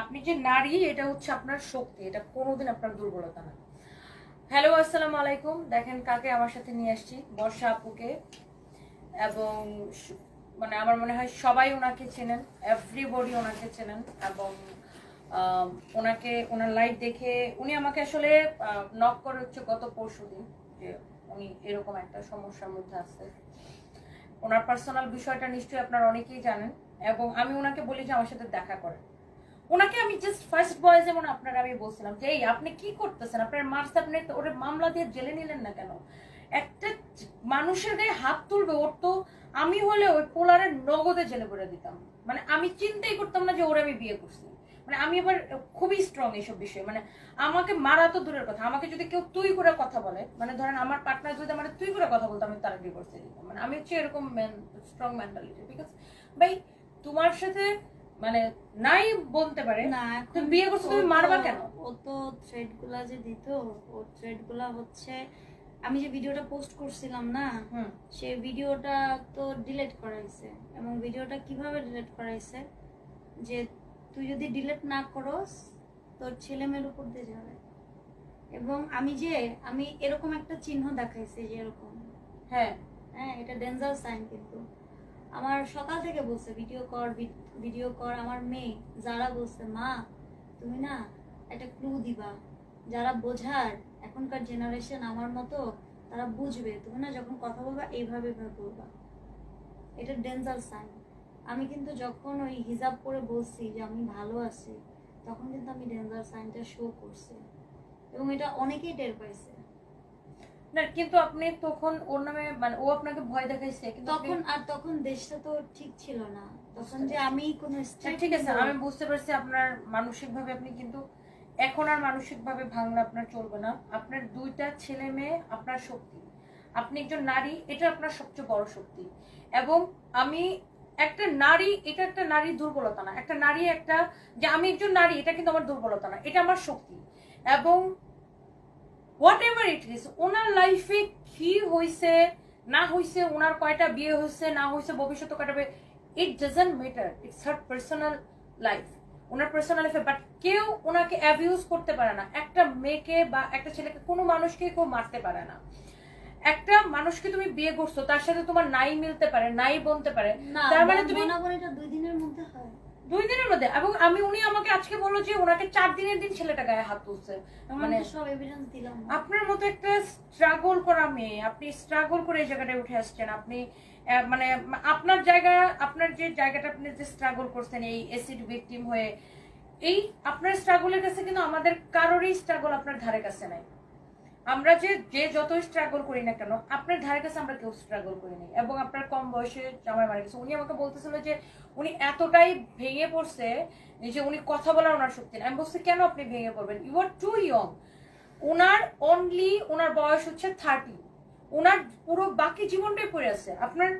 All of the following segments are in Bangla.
আপনি যে নারী, এটা হচ্ছে আপনার শক্তি, এটা কোনোদিন আপনার দুর্বলতা না। হ্যালো আসসালামু আলাইকুম। দেখেন কাকে আমার সাথে নিয়ে আসছি, বর্ষা আপুকে। এবং মানে আমার মনে হয় সবাই ওনাকে চেনেন এভরিবডি ওনাকে চেনেন। এবং ওনাকে, ওনার লাইভ দেখে উনি আমাকে আসলে নক করে হচ্ছে গত পরশু দিন, যে উনি এরকম একটা সমস্যার মধ্যে আছে। ওনার পার্সোনাল বিষয়টা নিশ্চয়ই আপনারা অনেকেই জানেন। এবং আমি ওনাকে বলি যে আমার সাথে দেখা করেন। ওনাকে আমি জাস্ট ফার্স্ট বয় যেমন আপনার আমি বলছিলাম যে, এই, আপনি কি করতেছেন? আপনার মার্কস আপনি ওরে মামলা দিয়ে জেলে নিলেন না কেন? একটা মানুষের গায়ে হাত তুলবে, ওর তো আমি হলে ওই পোলারের নগদে জেলে করে দিতাম। মানে আমি চিন্তাই করতাম না যে ওরে আমি বিয়ে করছি। মানে আমি আবার খুবই স্ট্রং এইসব বিষয়ে। মানে আমাকে মারা তো দূরের কথা। আমাকে যদি কেউ তুই করে কথা বলে মানে ধরেন আমার পার্টনার যদি আমার তুই করে কথা বলতো, আমি তার ডিভোর্স দিয়ে দিতাম। মানে আমি হচ্ছে এরকম স্ট্রং মেন্টালিটি বিকজ ভাই, তোমার সাথে মানে নাই বলতে পারে। না তুমি বিয়ে করছ, তুমি মারবা কেন? ও তো যে দিত ও হচ্ছে আমি যে ভিডিওটা পোস্ট করছিলাম না ভিডিওটা তো ডিলিট করাইছে। এবং ভিডিওটা কীভাবে ডিলিট করাইছে? যে তুই যদি ডিলিট না করস তোর ছেলে মেয়ের উপর দিয়ে যাবে। এবং আমি যে আমি এরকম একটা চিহ্ন দেখাইছি যে এরকম। হ্যাঁ। হ্যাঁ এটা ডেঞ্জার সাইন কিন্তু। আমার সকাল থেকে বলছে ভিডিও কর ভিডিও কর আমার মেয়ে, যারা বলছে, মা, তুমি না একটা ক্লু দিবা। যারা বোঝার এখনকার জেনারেশন আমার মতো, তারা বুঝবে। তুমি না যখন কথা বলবা, এইভাবে এইভাবে বলবা। এটা ডেঞ্জার সাইন আমি কিন্তু যখন ওই হিজাব করে বলছি যে, আমি ভালো আছি, তখন কিন্তু আমি ডেঞ্জার সাইনটা শো করছি। এবং এটা অনেকেই টের পাইছে। না কিন্তু আপনি তখন ওর নামে মানে ও আপনাকে ভয় দেখাইছে তখন আর তখন দেশটা তো ঠিক ছিল না। তখন যে আমি কোনো ঠিক আছে আমি বুঝতে পারছি আপনার মানসিক ভাবে আপনি কিন্তু এখন আর মানসিক ভাবে ভাঙলে আপনার চলবে না। আপনার দুইটা ছেলে মেয়ে আপনার শক্তি। আপনি একজন নারী এটা আপনার সবচেয়ে বড় শক্তি। এবং আমি একটা নারী এটা একটা নারীর দুর্বলতা না। একটা নারী একটা যে আমি একজন নারী এটা কিন্তু আমার দুর্বলতা না। এটা আমার শক্তি। এবং হোয়াট এভার ইট ইজ ওনার লাইফে কি হয়েছে না হয়েছে ওনার কয়টা বিয়ে হয়েছে না হয়েছে ভবিষ্যতে কাটাবে it doesn't matter it's her personal life owner personal লাইফে বাট কেউ ওনাকে অ্যাবিউজ করতে পারে না। একটা মেয়েকে বা একটা ছেলেকে কোনো মানুষকে কেউ মারতে পারে না। একটা মানুষকে তুমি বিয়ে করছ তার সাথে তোমার নাই মিলতে পারে নাই বলতে পারে। তার মানে তুমি দুই দিনের মধ্যে হয়। দুই দিনের মধ্যে। এবং আমি উনি আমাকে আজকে বলল যে ওনাকে চার দিনের দিন ছেলেটা গায়ে হাত তুলছে। মানে সব এভিডেন্স দিলাম। আপনার মতো একটা স্ট্রাগল করা মেয়ে আপনি স্ট্রাগল করে এই জায়গাটায় উঠে আসছেন। আপনি মানে আপনার জায়গা আপনার যে জায়গাটা আপনি যে স্ট্রাগল করছেন এই এসিড ভিকটিম হয়ে এই আপনার স্ট্রাগলের কাছে কিন্তু আমাদের কারোরই স্ট্রাগল আপনার ধারে কাছে নাই। আমরা যে যে যতই স্ট্রাগল করি না কেন, আপনার ধারে কাছে আমরা কেউ স্ট্রাগল করিনি এবং আপনার কম বয়সে জামাই মারা গেছে। উনি আমাকে বলতেছিল যে, উনি এতটাই ভেঙে পড়ছে যে উনি কথা বলার ওনার শক্তি আমি বলছি, কেন আপনি ভেঙে পড়বেন? ইউ আর টু ইয়ং ওনার অনলি ওনার বয়স হচ্ছে থার্টি ওনার পুরো বাকি জীবনটাই পড়ে আছে। আপনার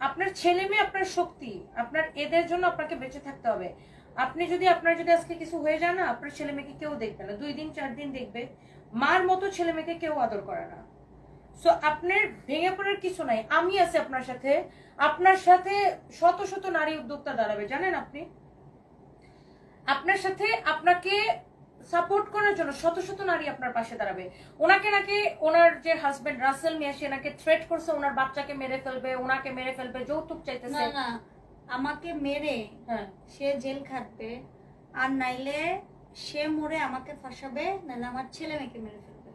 আপনার ছেলে মেয়ে, আপনার শক্তি, আপনার এদের জন্য আপনাকে বেঁচে থাকতে হবে। আপনি যদি, আপনার যদি আজকে কিছু হয়ে যায় না, আপনার ছেলে মেয়েকে কেউ দেখবে না। দুই দিন, চার দিন দেখবে। মার মতো ছেলে মেয়েকে কেউ আদর করে না। সো আপনার ভেঙে পড়ার কিছু নাই। আমি আছি আপনার সাথে। আপনার সাথে শত শত নারী উদ্যোক্তা দাঁড়াবে জানেন আপনি? আপনার সাথে আপনাকে সাপোর্ট করার জন্য শত শত নারী আপনার পাশে দাঁড়াবে। ওনাকে নাকি ওনার যে হাজবেন্ড রাসেল মিয়া সে নাকি থ্রেট করছে ওনার বাচ্চাকে মেরে ফেলবে ওনাকে মেরে ফেলবে যৌতুক চাইতেছে। না আমাকে মেরে হ্যাঁ। সে জেল খাটবে। আর নাইলে সে মরে আমাকে ফাঁসাবে নাহলে আমার ছেলে মেয়েকে মেরে ফেলবে।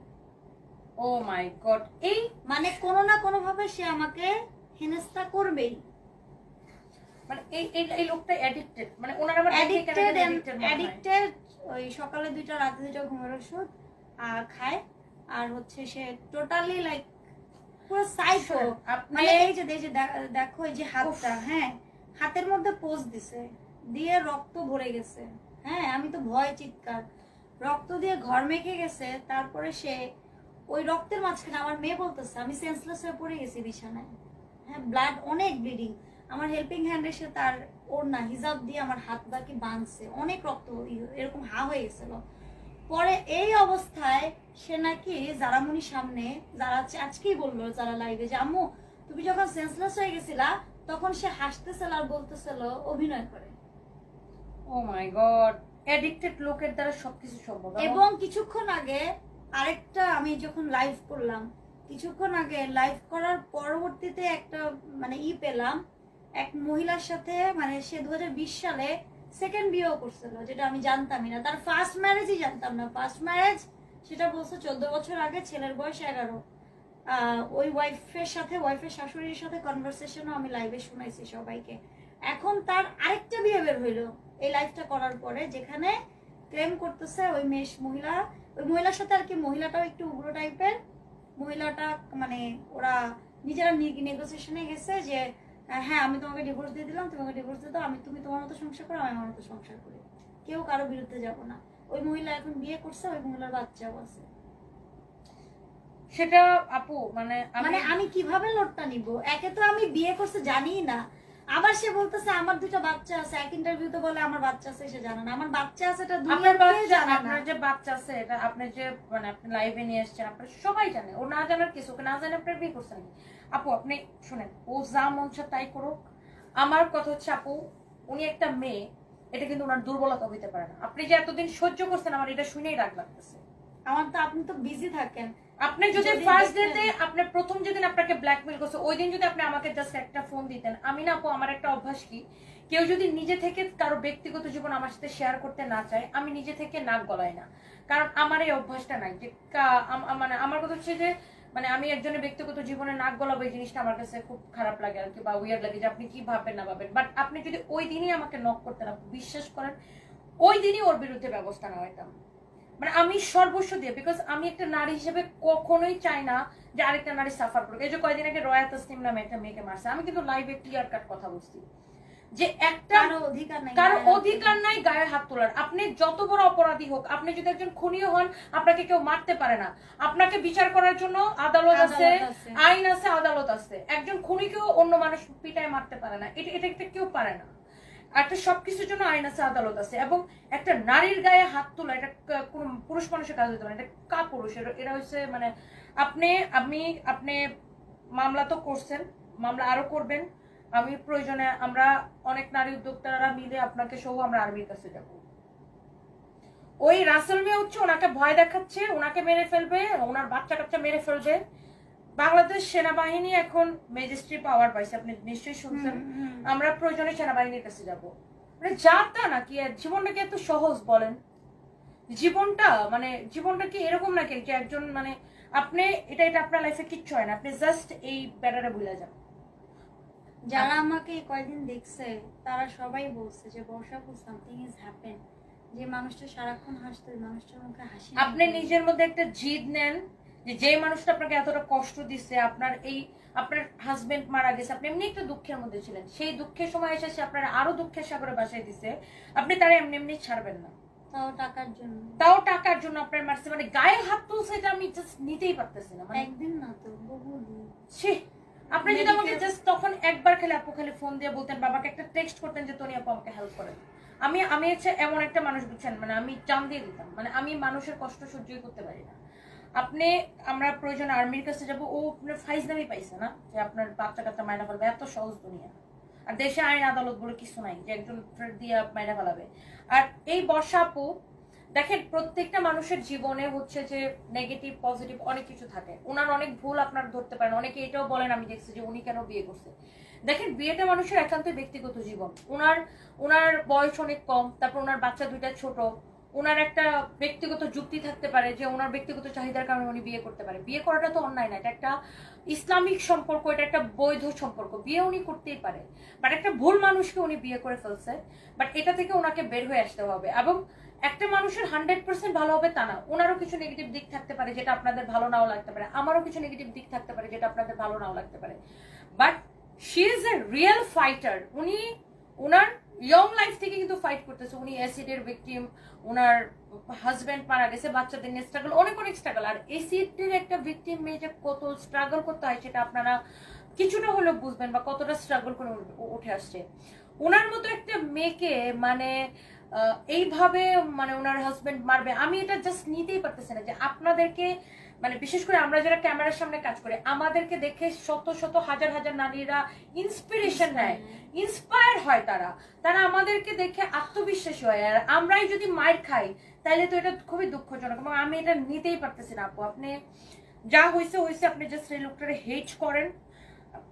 Oh my god. এই মানে কোনো না কোনো ভাবে সে আমাকে হেনস্থা করবেই। মানে এই এই লোকটা অ্যাডিক্টেড মানে ওনার আবার অ্যাডিক্টেড। অ্যাডিক্টেড ওই সকালে দুইটা রাতে দুইটা ঘুমের ওষুধ আর খায়। আর হচ্ছে সে টোটালি লাইক পুরো সাইকো মানে এই যে দেখো এই যে হাতটা হ্যাঁ হাতের মধ্যে পোজ দিছে দিয়ে রক্ত ভরে গেছে। হ্যাঁ আমি তো ভয় চিৎকার। রক্ত দিয়ে ঘর মেখে গেছে, তারপরে সে ওই রক্তের মাঝখানে আমার মেয়ে বলতেছে, আমি সেন্সলেস হয়ে পড়ে গেছি বিছানায়। হ্যাঁ ব্লাড অনেক ব্লিডিং আমার হেল্পিং হ্যান্ড এসে তার ওর না হিজাব দিয়ে আমার হাত বাকি বাঁধছে। অনেক রক্ত এরকম হা হয়ে গেছিল। পরে এই অবস্থায় সে নাকি জারামনির সামনে, যারা আজকেই বলল যারা লাইভে যে, আম্মু, তুমি যখন সেন্সলেস হয়ে গেছিলা, তখন সে হাসতেছিল আর বলতেছিল অভিনয় করে। অ্যাডিক্টেড লোকের দ্বারা সবকিছু এবং কিছুক্ষণ আগে আরেকটা আমি যখন লাইভ করলাম, কিছুক্ষণ আগে লাইভ করার পরবর্তীতে একটা মানে ই পেলাম, এক মহিলার সাথে মানে সে দুহাজার বিশ সালে সেকেন্ড বিয়েও করছিল, যেটা আমি জানতামই না। তার ফার্স্ট ম্যারেজই জানতাম না। ফার্স্ট ম্যারেজ সেটা বলছো চোদ্দ বছর আগে, ছেলের বয়স এগারো। ওই ওয়াইফের সাথে ওয়াইফের শাশুড়ির সাথে কনভারসেশনও আমি লাইভে শুনাইছি সবাইকে। এখন তার আরেকটা বিয়ে হইল। এই লাইফটা করার পরে যেখানে ক্লেম করতেছে ওই মেষ মহিলা ওই মহিলার সাথে আর কি মহিলাটাও একটু উগ্র টাইপের মহিলাটা মানে ওরা নিজেরা নেগোসিয়েশনে গেছে যে হ্যাঁ আমি তোমাকে ডিভোর্স দিয়ে দিলাম তোমাকে ডিভোর্স দিয়ে দাও আমি তুমি তোমার মতো সংসার করো আমি আমার মতো সংসার করি। কেউ কারও বিরুদ্ধে যাব না। ওই মহিলা এখন বিয়ে করছে ওই মহিলার বাচ্চাও আছে। সেটা আপু মানে মানে আমি কীভাবে লোডটা নিব? একে তো আমি বিয়ে করতে জানি না। আবার সে বলতেছে আমার দুটো বাচ্চা আছে এক ইন্টারভিউতে বলে আমার বাচ্চা আছে সে জানে না। আমার বাচ্চা আছে এটা আপনার দুনিয়ার কেউ বাচ্চা জানে না। আপনার যে বাচ্চা আছে এটা আপনি যে মানে আপনি লাইভে নিয়ে এসেছেন আপনার সবাই জানে। ও না জানার কিছু না জানে আপনার বিয়ে করছেন। আপু আপনি শুনেন ও যা মন তাই করুক। আমার কথা হচ্ছে আপু উনি একটা মেয়ে এটা কিন্তু ওনার দুর্বলতা হইতে পারে না। আপনি যে এতদিন সহ্য করছেন আমার এটা শুনেই রাগ লাগতেছে। আমার তো আপনি তো বিজি থাকেন। আপনি যদি ফার্স্ট ডেতে আপনি প্রথম যেদিন আপনাকে ব্ল্যাকমেল করছে ওই দিন যদি আপনি আমাকে জাস্ট একটা ফোন দিতেন। আমি না আপু আমার একটা অভ্যাস কি? কেউ যদি নিজে থেকে কারও ব্যক্তিগত জীবন আমার সাথে শেয়ার করতে না চায় আমি নিজে থেকে নাক গলাই না। কারণ আমার এই অভ্যাসটা নাই যে মানে আমার কথা হচ্ছে যে মানে আমি একজনের ব্যক্তিগত জীবনে নাক গলাবো এই জিনিসটা আমার কাছে খুব খারাপ লাগে আর কি বা উইয়ার লাগে যে আপনি কি ভাববেন না ভাববেন। বাট আপনি যদি ওই দিনই আমাকে নক করতেন আপু বিশ্বাস করেন ওই দিনই ওর বিরুদ্ধে ব্যবস্থা নেওয়া হইতাম। মানে আমি সর্বস্ব দিয়ে বিকজ আমি একটা নারী হিসেবে কখনোই চাই না যে আরেকটা নারী সাফার করুক। এই যে কয়দিন আগে রয়া তসলিম নামে একটা মেয়েকে মারছে আমি কিন্তু লাইভে ক্লিয়ার কাট কথা বলছি। যে একটা কারও অধিকার নাই কারও গায়ে হাত অধিকার নাই গায়ে হাত তোলার। আপনি যত বড় অপরাধী হোক আপনি যদি একজন খুনিও হন আপনাকে কেউ মারতে পারে না। আপনাকে বিচার করার জন্য আদালত আছে আইন আছে আদালত আছে। একজন খুনিকেও অন্য মানুষ পিটায় মারতে পারে না। এটা এটা কেউ পারে না। একটা সবকিছুর জন্য আইন আছে, আদালত আছে এবং একটা নারীর গায়ে হাত তোলা, এটা কোনো পুরুষ মানুষের কাজ হতে না। এটা কা পুরুষ এটা হচ্ছে মানে আপনি আপনি আপনি মামলা তো করছেন, মামলা আরও করবেন। আমি প্রয়োজনে আমরা অনেক নারী উদ্যোক্তারা মিলে আপনাকে সহ আমরা আর্মির কাছে যাব। ওই রাসেল মিয়া হচ্ছে ওনাকে ভয় দেখাচ্ছে, ওনাকে মেরে ফেলবে, ওনার বাচ্চা কাচ্চা মেরে ফেলবে। বাংলাদেশ সেনাবাহিনী এখন ম্যাজিস্ট্রি পাওয়ার পাইছে আপনি নিশ্চয়ই শুনছেন। আমরা প্রয়োজনে সেনাবাহিনীর কাছে যাব। মানে যা তা নাকি আর জীবনটা কি এত সহজ বলেন? জীবনটা মানে জীবনটা কি এরকম নাকি যে একজন মানে আপনি এটা এটা আপনার লাইফে কিচ্ছু হয় না আপনি জাস্ট এই ব্যাটারে ভুলে যান। যারা আমাকে এই কয়দিন দেখছে তারা সবাই বলছে যে বর্ষাপু সামথিং ইজ হ্যাপেন যে মানুষটা সারাক্ষণ হাসতো মানুষটার মুখে হাসি আপনি নিজের মধ্যে একটা জিদ নেন যে যে মানুষটা আপনাকে এতটা কষ্ট দিচ্ছে আপনার এই আপনার হাজবেন্ড মারা গেছে আপনি এমনি একটা দুঃখের মধ্যে ছিলেন। সেই দুঃখের সময় এসে সে আপনার আরও দুঃখের সাগরে বাসায় দিছে আপনি তারা এমনি এমনি ছাড়বেন না। তাও টাকার জন্য। তাও টাকার জন্য আপনার মারছে মানে গায়ে হাত তুলছে এটা আমি জাস্ট নিতেই পারতেছি না মানে একদিন না তো বহুদিন। ছি আপনি যদি আমাকে জাস্ট তখন একবার খালি আপু খালি ফোন দিয়ে বলতেন বাবাকে একটা টেক্সট করতেন যে তনি আপু আমাকে হেল্প করেন। আমি আমি হচ্ছে এমন একটা মানুষ বুঝছেন? মানে আমি জান দিয়ে দিতাম মানে আমি মানুষের কষ্ট সহ্যই করতে পারি না। আপনি আমরা প্রয়োজন আর্মির কাছে যাব, ও আপনার ফাইজলামি পাইছে না যে আপনার বাচ্চা কাচ্চা মাইনা ফেলবে, এত সহজ দুনিয়া। আর দেশে আইন আদালত বলে কিছু নাই যে একজন দিয়ে মাইনা ফেলাবে। আর এই বর্ষা আপু, দেখেন প্রত্যেকটা মানুষের জীবনে হচ্ছে যে নেগেটিভ পজিটিভ অনেক কিছু থাকে। ওনার অনেক ভুল আপনার ধরতে পারেন, অনেকে এটাও বলেন, আমি দেখছি যে উনি কেন বিয়ে করছে। দেখেন বিয়েটা মানুষের একান্ত ব্যক্তিগত জীবন। ওনার ওনার বয়স অনেক কম, তারপর ওনার বাচ্চা দুইটা ছোট ওনার একটা ব্যক্তিগত যুক্তি থাকতে পারে যে ওনার ব্যক্তিগত চাহিদার কারণে উনি বিয়ে করতে পারে। বিয়ে করাটা তো অন্যায় না, এটা একটা ইসলামিক সম্পর্ক, এটা একটা বৈধ সম্পর্ক। বিয়ে উনি করতেই পারে। বাট একটা ভুল মানুষকে উনি বিয়ে করে ফেলছে বাট এটা থেকে ওনাকে বের হয়ে আসতে হবে। এবং একটা মানুষের হান্ড্রেড পার্সেন্ট ভালো হবে তা না। ওনারও কিছু নেগেটিভ দিক থাকতে পারে যেটা আপনাদের ভালো নাও লাগতে পারে। আমারও কিছু নেগেটিভ দিক থাকতে পারে যেটা আপনাদের ভালো নাও লাগতে পারে। But she is a real fighter উনি ওনার ইয়ং লাইফ থেকে কিন্তু ফাইট করতেছে। উনি অ্যাসিডের ভিকটিম ওনার হাজব্যান্ড মারা গেছে, বাচ্চাদের নিয়ে স্ট্রাগল অনেক অনেক স্ট্রাগল আর অ্যাসিডের একটা ভিকটিম যে কত স্ট্রাগল করতে হয় সেটা আপনারা কিছুটা হলেও বুঝবেন বা কতটা স্ট্রাগল করে উঠে আসছে। ওনার মতো একটা মেয়েকে মানে এইভাবে মানে ওনার হাজব্যান্ড মারবে, আমি এটা জাস্ট নিতেই পারতেছি না যে আপনাদেরকে মানে বিশেষ করে আমরা যারা ক্যামেরার সামনে কাজ করি আমাদেরকে দেখে শত শত হাজার হাজার নারীরা ইন্সপিরেশন নেয় ইন্সপায়ার হয় তারা। তারা আমাদেরকে দেখে আত্মবিশ্বাসী হয়। আর আমরাই যদি মায়ের খাই তাহলে তো এটা খুবই দুঃখজনক। এবং আমি এটা নিতেই পারতেছি না আপু। আপনি যা হয়েছে হয়েছে আপনি জাস্ট এই লোকটারে হেট করেন।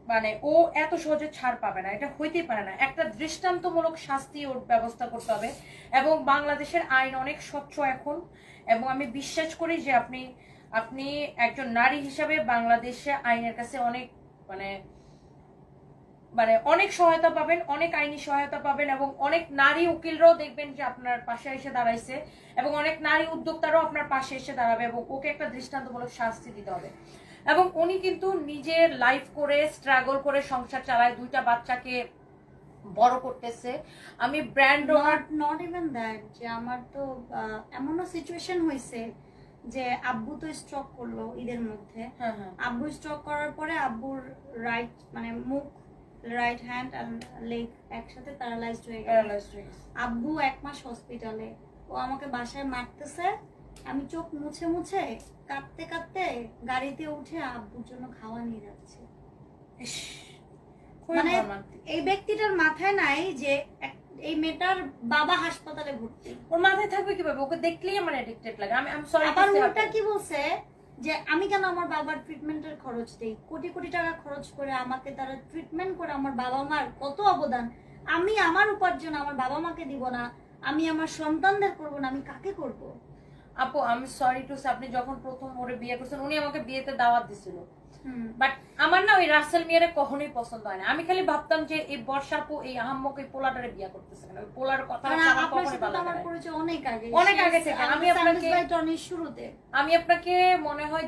মানে ও এত সহজে ছাড় পাবে না। এটা হইতেই পারে না। একটা দৃষ্টান্তমূলক শাস্তি ওর ব্যবস্থা করতে হবে। এবং বাংলাদেশের আইন অনেক স্বচ্ছ এখন। এবং আমি বিশ্বাস করি যে আপনি আপনি একজন নারী হিসাবে বাংলাদেশে আইনের কাছে অনেক মানে মানে অনেক সহায়তা পাবেন, অনেক আইনি সহায়তা পাবেন এবং অনেক নারী উকিলরাও দেখবেন যে আপনার পাশে এসে দাঁড়াইছে এবং অনেক নারী উদ্যোক্তারাও আপনার পাশে এসে দাঁড়াবে এবং ওকে একটা দৃষ্টান্তমূলক শাস্তি দিতে হবে। এবং উনি কিন্তু নিজের লাইফ করে স্ট্রাগল করে সংসার চালায়, দুইটা বাচ্চাকে বড় করতেছে। আমি ব্র্যান্ড নট ইভেন দ্যাট যে আমার তো এমনও সিচুয়েশন হয়েছে যে আব্বু তো স্ট্রোক করল ঈদের মধ্যে। হ্যাঁ হ্যাঁ। আব্বু স্ট্রোক করার পরে আব্বুর রাইট মানে মুখ রাইট হ্যান্ড আর লেগ একসাথে প্যারালাইজড হয়ে গেল। আব্বু এক মাস হসপিটালে ও আমাকে বাসায় মারতেছে। আমি চোখ মুছে মুছে কাঁদতে কাঁদতে গাড়িতে উঠে আব্বুর জন্য খাওয়া নিয়ে যাচ্ছি। মানে এই ব্যক্তিটার মাথায় নাই যে এক- এই মেয়েটার বাবা হাসপাতালে ভর্তি। ওর মাথায় থাকবে কীভাবে? ওকে দেখলেই আমার অ্যাডিক্টেড লাগে। আমি আমি সরি আবার কি বলছে? যে আমি কেন আমার বাবার ট্রিটমেন্টের খরচ দেই? কোটি কোটি টাকা খরচ করে আমাকে তারা ট্রিটমেন্ট করে আমার বাবা মার কত অবদান? আমি আমার উপার্জন আমার বাবা মাকে দিব না। আমি আমার সন্তানদের করব না। আমি কাকে করব? আপু আমি সরি টু আপনি যখন প্রথম ওরে বিয়ে করছেন উনি আমাকে বিয়েতে দাওয়াত দিছিল। বাট আমার না ওই রাসেল মিয়ারে কখনোই পছন্দ হয় না। আমি খালি ভাবতাম যে এই বর্ষা আপু এই আহাম্মক এই পোলাটারে বিয়ে করতেছে কেন? ওই পোলার কথা আমার কখনোই ভালো লাগে আমার না। পরিচয় অনেক আগে অনেক আগে থেকে। আমি আপনাকে- টনির শুরুতে। আমি আপনাকে মনে হয়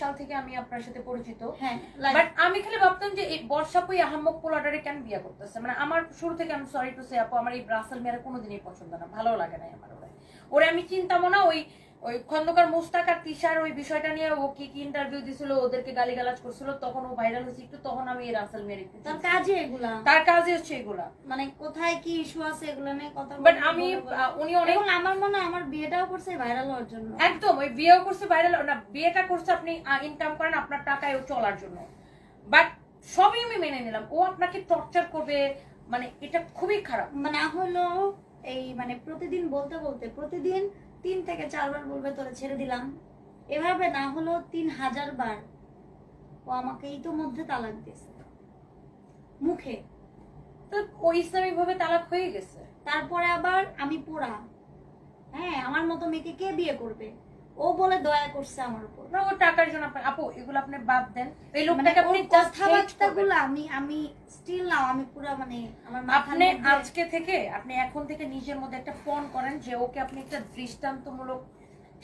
সাল থেকে আমি আপনার সাথে পরিচিত। হ্যাঁ বাট আমি খালি ভাবতাম যে এই বর্ষাপু এই আহাম্মক পোলাটারে কেন বিয়ে করতেছে? মানে আমার শুরু থেকে আমি সরি টু সে আপু আমার এই রাসেল মিয়ারে কোনোদিনই পছন্দ না ভালো লাগে না আমার ওরে। ওরে আমি চিন্তামো না ওই ওই খন্দকার মুস্তাক আর তিশার ওই বিষয়টা নিয়ে ও কি কি ইন্টারভিউ দিছিল ওদেরকে গালিগালাজ করছিল তখন ও ভাইরাল হয়েছে একটু তখন আমি রাসেল একটু তার চিনতাম। কাজে এগুলা? তার কাজে হচ্ছে এগুলা। মানে কোথায় কি ইস্যু আছে এগুলো নিয়ে কথা বাট আমি উনি অনেক আমার মনে হয় আমার বিয়েটাও করছে ভাইরাল হওয়ার জন্য। একদম ওই বিয়েও করছে ভাইরাল না বিয়েটা করছে আপনি ইনকাম করেন আপনার টাকায় ও চলার জন্য। বাট সবই আমি মেনে নিলাম। ও আপনাকে টর্চার করবে মানে এটা খুবই খারাপ। মানে হলো এই মানে প্রতিদিন বলতে বলতে প্রতিদিন তিন থেকে চারবার বলবে তোরা ছেড়ে দিলাম। এভাবে না হলো তিন হাজার বার ও আমাকে ইতোমধ্যে তালাক দিয়েছে। মুখে। তো ওই ইসলামিক ভাবে তালাক হয়ে গেছে? তারপরে আবার আমি পোড়া। হ্যাঁ আমার মতো মেয়েকে কে বিয়ে করবে? ও বলে দয়া করছে আমার উপর। না ও টাকার জন্য আপনার আপু এগুলো আপনি বাদ দেন। এই মানে লোকটাকে আপনি ওর কথাবার্তা গুলো আমি আমি স্টিল নাও আমি পুরো মানে আমার আপনি আজকে থেকে আপনি এখন থেকে নিজের মধ্যে একটা ফোন করেন যে ওকে আপনি একটা দৃষ্টান্তমূলক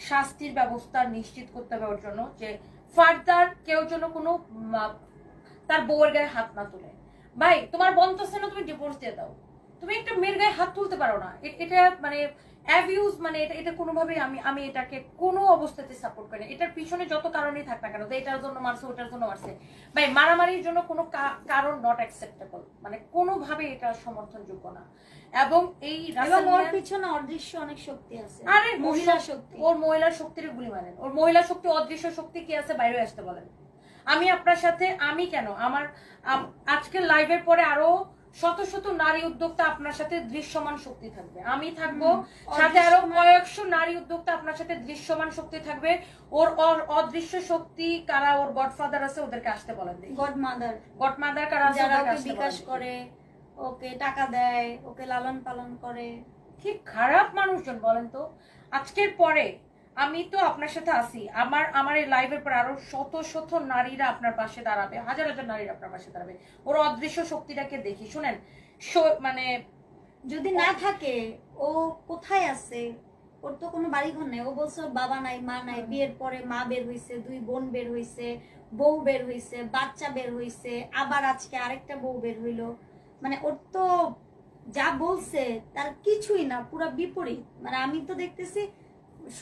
শাস্তির ব্যবস্থা নিশ্চিত করতে হবে ওর জন্য যে ফার্দার কেউ যেন কোনো তার বউয়ের গায়ে হাত না তুলে। ভাই তোমার বন্ধ না তুমি ডিভোর্স দিয়ে দাও। তুমি একটা মেয়ের গায়ে হাত তুলতে পারো না। এটা মানে অ্যাবিউজ মানে এটা এটা কোনোভাবেই আমি আমি এটাকে কোনো অবস্থাতে সাপোর্ট করি না। এটার পিছনে যত কারণেই থাক না কেন এটার জন্য মারছে ওটার জন্য মারছে ভাই মারামারির জন্য কোনো কারণ নট অ্যাকসেপ্টেবল মানে কোনোভাবে এটা সমর্থনযোগ্য না। এবং এই ওর পিছনে অদৃশ্য অনেক শক্তি আছে। আরে মহিলা শক্তি। ওর মহিলা শক্তির গুলি মারেন। ওর মহিলা শক্তি অদৃশ্য শক্তি কি আছে বাইরে আসতে বলেন। আমি আপনার সাথে আমি কেন? আমার আম- আজকের লাইভের পরে আরও শত শত নারী উদ্যোক্তা আপনার সাথে দৃশ্যমান শক্তি থাকবে। আমি থাকব সাথে আরও কয়েকশো নারী উদ্যোক্তা আপনার সাথে দৃশ্যমান শক্তি থাকবে। ওর অদৃশ্য শক্তি কারা ওর গডফাদার আছে ওদেরকে আসতে বলেন গড মাদার গডমাদার কারা আছে যারা বিকাশ করে ওকে টাকা দেয় ওকে লালন পালন করে। কি খারাপ মানুষজন বলেন তো। আজকের পরে আমি তো আপনার সাথে আছি। আমার আমার এই লাইভের পর আরও শত শত নারীরা আপনার পাশে দাঁড়াবে হাজার হাজার নারীরা আপনার পাশে দাঁড়াবে। ওর অদৃশ্য শক্তিটাকে দেখি শুনেন? মানে যদি না থাকে ও কোথায় আছে? ওর তো কোনো বাড়ি ঘর নেই। ও বলছে বাবা নাই মা নাই বিয়ের পরে মা বের হইছে দুই বোন বের হইছে বউ বের হইছে বাচ্চা বের হইছে আবার আজকে আরেকটা বউ বের হইল। মানে ওর তো যা বলছে তার কিছুই না পুরো বিপরীত। মানে আমি তো দেখতেছি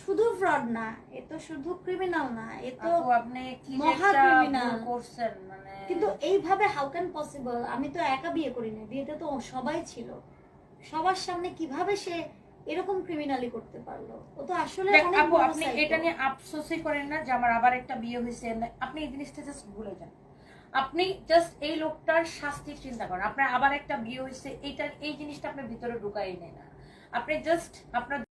শুধু ফ্রড না এ তো শুধু ক্রিমিনাল না এ তো আপনি কি মহা criminal। করছেন মানে কিন্তু এইভাবে হাউ ক্যান পসিবল আমি তো একা বিয়ে করি না বিয়েতে তো সবাই ছিল। সবার সামনে কীভাবে সে এরকম ক্রিমিনালি করতে পারল? ও তো আসলে আপু আপনি এটা নিয়ে আফসোসই করেন না যে আমার আবার একটা বিয়ে হয়েছে। আপনি এই জিনিসটা জাস্ট ভুলে যান। আপনি জাস্ট এই লোকটার শাস্তির চিন্তা করেন। আপনার আবার একটা বিয়ে হয়েছে এইটা এই জিনিসটা আপনার ভিতরে ঢুকাই নেয় না। আপনি জাস্ট আপনার